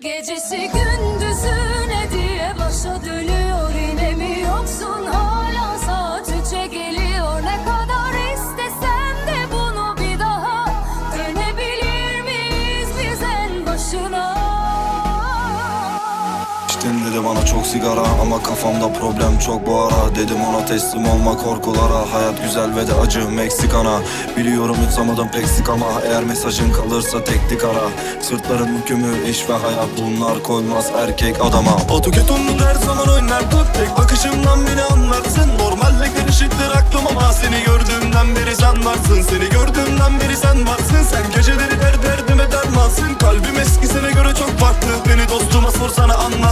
Gecesi gündüzüne diye başa dönüyor dedi bana çok sigara ama kafamda problem çok bu ara. Dedim ona teslim olma korkulara. Hayat güzel ve de acı Meksikana. Biliyorum yutsamadım pek sık ama Eğer mesajın kalırsa teknik ara. Sırtların hükümü iş ve hayat Bunlar koymaz erkek adama. Batu ketumlu her zaman oynar Tek bakışımdan beni anlarsın. Normalle karışıktır aklım ama Seni gördüğümden beri sen varsın. Seni gördüğümden beri sen varsın. Sen geceleri der derdime dermansın. Kalbim eskisine göre çok farklı. Beni dostuma sorsana anlatsın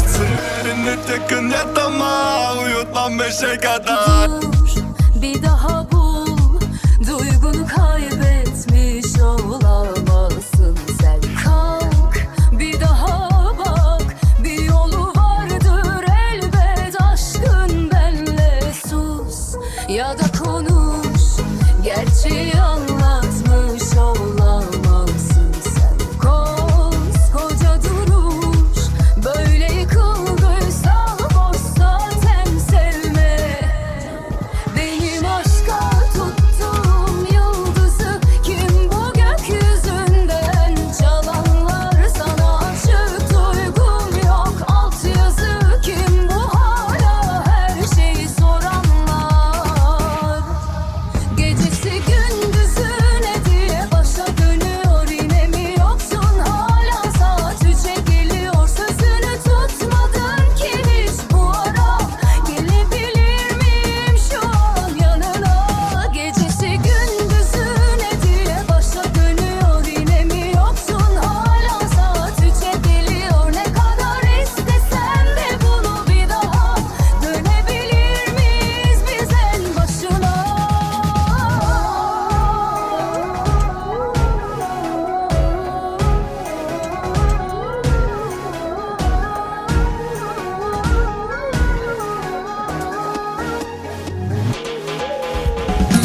Beşe kadar Dur bir daha bul. Duygunu kaybetmiş olamazsın sen. Kalk bir daha bak. Bir yolu vardır elbet. Aşkın benle sus Ya da konuş. Gerçeği anlatmış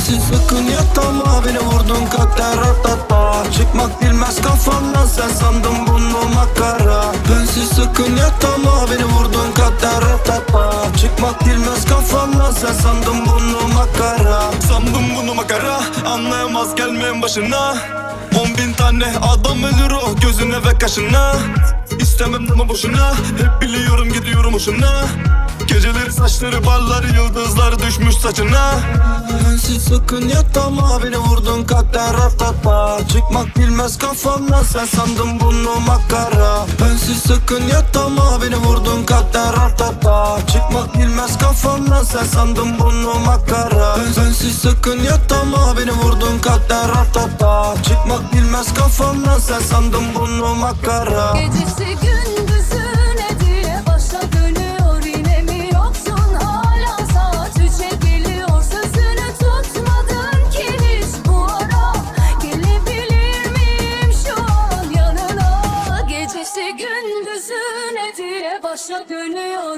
Siz sakın yatama beni vurdun kader ratata Çıkmak bilmez kafamdan sen sandın bunu makara. Bensiz sakın yatama beni vurdun kader ratata Çıkmak bilmez kafamdan sen sandın bunu makara. Sandım bunu makara anlayamaz gelmeyin başına. On bin tane adam ölür o gözüne ve kaşına. İstemem ama boşuna Hep biliyorum gidiyorum hoşuna Geceleri saçları barlar yıldızlar düşmüş saçına. Bensiz sakın yatama beni vurdun kader ratata Çıkmak bilmez kafamdan sen sandın bunu makara. Bensiz sakın yatama beni vurdun kader ratata Çıkmak bilmez kafamdan sen sandın bunu makara. Bensiz sakın yatama beni vurdun kader ratata Çıkmak bilmez kafamdan sen sandın bunu makara. Gecesi gündüzüne başa dönüyor